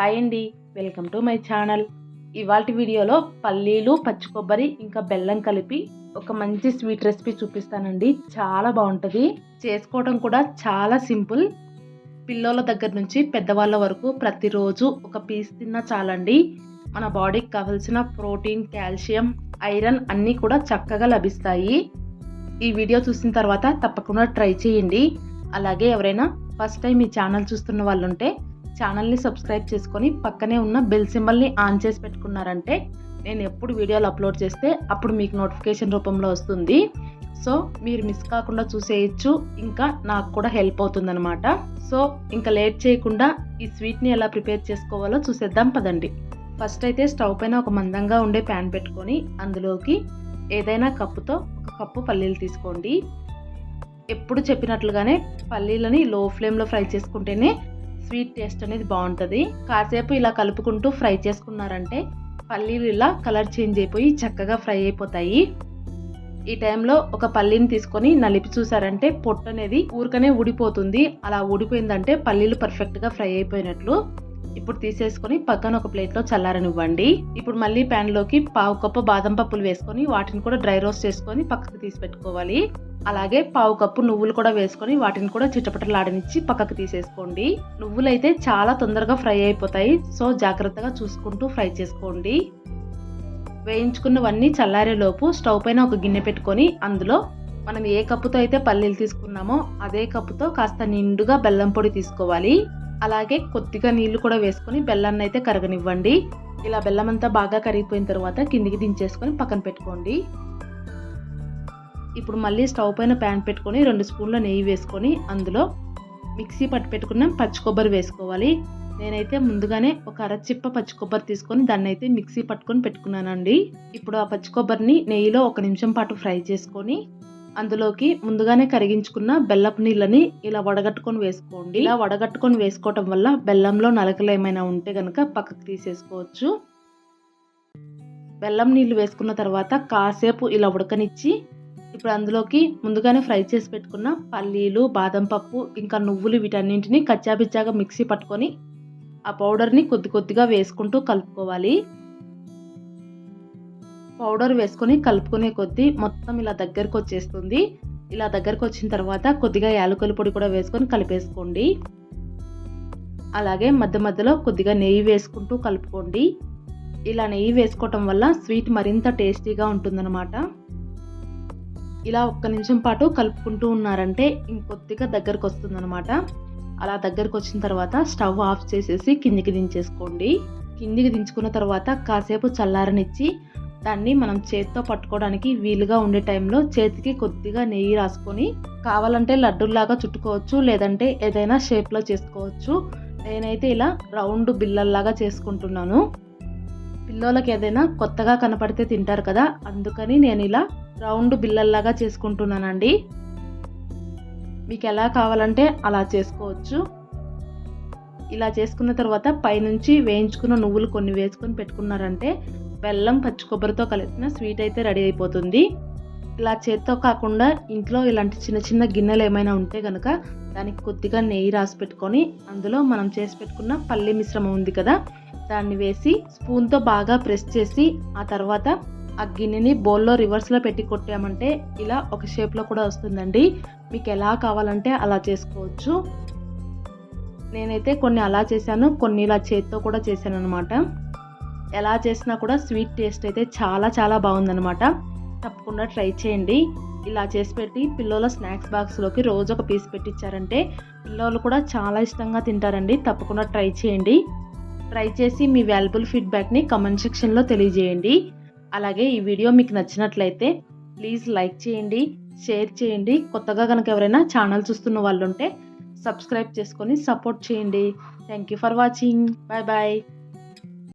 Hi అండి welcome to my channel. ఇవాళ వీడియోలో పల్లీలు పచ్చి కొబ్బరి ఇంకా బెల్లం కలిపి ఒక మంచి స్వీట్ రెసిపీ చూపిస్తానండి. చాలా బాగుంటుంది. చేసుకోవడం కూడా చాలా సింపుల్. పిల్లల దగ్గర నుంచి పెద్దవాళ్ళ వరకు ప్రతిరోజు ఒక పీస్ తిన్నా చాలండి. మన బాడీకి కావాల్సిన ప్రోటీన్ కాల్షియం ఐరన్ అన్నీ కూడా చక్కగా లభిస్తాయి. ఈ వీడియో చూసిన తర్వాత తప్పకుండా ట్రై చేయండి. అలాగే ఎవరైనా ఫస్ట్ టైం ఈ ఛానల్ చూస్తున్న వాళ్ళు ఉంటే ఛానల్ని సబ్స్క్రైబ్ చేసుకొని పక్కనే ఉన్న బెల్ సింబల్ని ఆన్ చేసి పెట్టుకున్నారంటే నేను ఎప్పుడు వీడియోలు అప్లోడ్ చేస్తే అప్పుడు మీకు నోటిఫికేషన్ రూపంలో వస్తుంది. సో మీరు మిస్ కాకుండా చూసేయచ్చు. ఇంకా నాకు కూడా హెల్ప్ అవుతుందన్నమాట. సో ఇంకా లేట్ చేయకుండా ఈ స్వీట్ని ఎలా ప్రిపేర్ చేసుకోవాలో చూసేద్దాం పదండి. ఫస్ట్ అయితే స్టవ్ పైన ఒక మందంగా ఉండే ప్యాన్ పెట్టుకొని అందులోకి ఏదైనా కప్పుతో ఒక కప్పు పల్లీలు తీసుకోండి. ఎప్పుడు చెప్పినట్లుగానే పల్లీలని లో ఫ్లేమ్లో ఫ్రై చేసుకుంటేనే స్వీట్ టేస్ట్ అనేది బాగుంటుంది. కాసేపు ఇలా కలుపుకుంటూ ఫ్రై చేసుకున్నారంటే పల్లీలు ఇలా కలర్ చేంజ్ అయిపోయి చక్కగా ఫ్రై అయిపోతాయి. ఈ టైంలో ఒక పల్లీని తీసుకొని నలిపి చూసారంటే పొట్టు అనేది ఊరికనే ఊడిపోతుంది. అలా ఊడిపోయిందంటే పల్లీలు పర్ఫెక్ట్గా ఫ్రై అయిపోయినట్లు. ఇప్పుడు తీసేసుకొని పక్కన ఒక ప్లేట్లో చల్లారనివ్వండి. ఇప్పుడు మళ్ళీ ప్యాన్లోకి పావు కప్పు బాదం పప్పులు వేసుకొని వాటిని కూడా డ్రై రోస్ట్ చేసుకొని పక్కకు తీసి పెట్టుకోవాలి. అలాగే పావు కప్పు నువ్వులు కూడా వేసుకొని వాటిని కూడా చిట్టపట్టలాడనిచ్చి పక్కకు తీసేసుకోండి. నువ్వులు అయితే చాలా తొందరగా ఫ్రై అయిపోతాయి. సో జాగ్రత్తగా చూసుకుంటూ ఫ్రై చేసుకోండి. వేయించుకున్నవన్నీ చల్లారేలోపు స్టవ్ పైన ఒక గిన్నె పెట్టుకొని అందులో మనం ఏ కప్పుతో అయితే పల్లీలు తీసుకున్నామో అదే కప్పుతో కాస్త నిండుగా బెల్లం పొడి తీసుకోవాలి. అలాగే కొద్దిగా నీళ్ళు కూడా వేసుకొని బెల్లాన్ని అయితే కరగనివ్వండి. ఇలా బెల్లం అంతా బాగా కరిగిపోయిన తర్వాత కిందికి దించేసుకొని పక్కన పెట్టుకోండి. ఇప్పుడు మళ్ళీ స్టవ్ పైన ప్యాన్ పెట్టుకొని రెండు స్పూన్ల నెయ్యి వేసుకొని అందులో మిక్సీ పట్టు పెట్టుకున్న పచ్చి కొబ్బరి వేసుకోవాలి. నేనైతే ముందుగానే ఒక అరచిప్ప పచ్చి కొబ్బరి తీసుకొని దాన్ని అయితే మిక్సీ పట్టుకొని పెట్టుకున్నానండి. ఇప్పుడు ఆ పచ్చి కొబ్బరిని నెయ్యిలో ఒక నిమిషం పాటు ఫ్రై చేసుకొని అందులోకి ముందుగానే కరిగించుకున్న బెల్లపు నీళ్ళని ఇలా వడగట్టుకొని వేసుకోండి. ఇలా వడగట్టుకొని వేసుకోవటం వల్ల బెల్లంలో నలకలు ఏమైనా ఉంటే కనుక పక్కకు తీసేసుకోవచ్చు. బెల్లం నీళ్ళు వేసుకున్న తర్వాత కాసేపు ఇలా ఉడకనిచ్చి ఇప్పుడు అందులోకి ముందుగానే ఫ్రై చేసి పెట్టుకున్న పల్లీలు బాదం పప్పు ఇంకా నువ్వులు వీటన్నింటినీ కచ్చాపిచ్చాగా మిక్సీ పట్టుకొని ఆ పౌడర్ని కొద్ది కొద్దిగా వేసుకుంటూ కలుపుకోవాలి. పౌడర్ వేసుకొని కలుపుకునే కొద్దీ మొత్తం ఇలా దగ్గరకు వచ్చేస్తుంది. ఇలా దగ్గరకు వచ్చిన తర్వాత కొద్దిగా యాలకుల పొడి కూడా వేసుకొని కలిపేసుకోండి. అలాగే మధ్య మధ్యలో కొద్దిగా నెయ్యి వేసుకుంటూ కలుపుకోండి. ఇలా నెయ్యి వేసుకోవటం వల్ల స్వీట్ మరింత టేస్టీగా ఉంటుందన్నమాట. ఇలా ఒక్క నిమిషం పాటు కలుపుకుంటూ ఉన్నారంటే ఇంకొద్దిగా దగ్గరకు వస్తుందన్నమాట. అలా దగ్గరకు వచ్చిన తర్వాత స్టవ్ ఆఫ్ చేసేసి కిందికి దించేసుకోండి. కిందికి దించుకున్న తర్వాత కాసేపు చల్లారనిచ్చి దాన్ని మనం చేతితో పట్టుకోవడానికి వీలుగా ఉండే టైంలో చేతికి కొద్దిగా నెయ్యి రాసుకొని కావాలంటే లడ్డూల్లాగా చుట్టుకోవచ్చు లేదంటే ఏదైనా షేప్లో చేసుకోవచ్చు. నేనైతే ఇలా రౌండ్ బిల్లల్లాగా చేసుకుంటున్నాను. పిల్లలకి ఏదైనా కొత్తగా కనపడితే తింటారు కదా అందుకని నేను ఇలా రౌండ్ బిల్లల్లాగా చేసుకుంటున్నానండి. మీకు ఎలా కావాలంటే అలా చేసుకోవచ్చు. ఇలా చేసుకున్న తర్వాత పైనుంచి వేయించుకున్న నువ్వులు కొన్ని వేసుకొని పెట్టుకున్నారంటే బెల్లం పచ్చి కొబ్బరితో కలిపిన స్వీట్ అయితే రెడీ అయిపోతుంది. ఇలా చేత్తో కాకుండా ఇంట్లో ఇలాంటి చిన్న చిన్న గిన్నెలు ఏమైనా ఉంటే కనుక దానికి కొద్దిగా నెయ్యి రాసి పెట్టుకొని అందులో మనం చేసి పెట్టుకున్న పల్లి మిశ్రమం ఉంది కదా దాన్ని వేసి స్పూన్తో బాగా ప్రెస్ చేసి ఆ తర్వాత ఆ గిన్నెని బౌల్లో రివర్స్లో పెట్టి కొట్టామంటే ఇలా ఒక షేప్లో కూడా వస్తుందండి. మీకు ఎలా కావాలంటే అలా చేసుకోవచ్చు. నేనైతే కొన్ని అలా చేశాను కొన్ని ఇలా చేత్తో కూడా చేశాను అనమాట ఎలా చేసినా కూడా స్వీట్ టేస్ట్ అయితే చాలా చాలా బాగుందనమాట తప్పకుండా ట్రై చేయండి. ఇలా చేసి పెట్టి పిల్లల స్నాక్స్ బాక్స్లోకి రోజు ఒక పీస్ పెట్టించారంటే పిల్లలు కూడా చాలా ఇష్టంగా తింటారండి. తప్పకుండా ట్రై చేయండి. ట్రై చేసి మీ వాల్యుబుల్ ఫీడ్బ్యాక్ని కమెంట్ సెక్షన్లో తెలియజేయండి. అలాగే ఈ వీడియో మీకు నచ్చినట్లయితే ప్లీజ్ లైక్ చేయండి షేర్ చేయండి. కొత్తగా కనుక ఎవరైనా ఛానల్ చూస్తున్న వాళ్ళు ఉంటే సబ్స్క్రైబ్ చేసుకొని సపోర్ట్ చేయండి. Thank you for watching. Bye bye.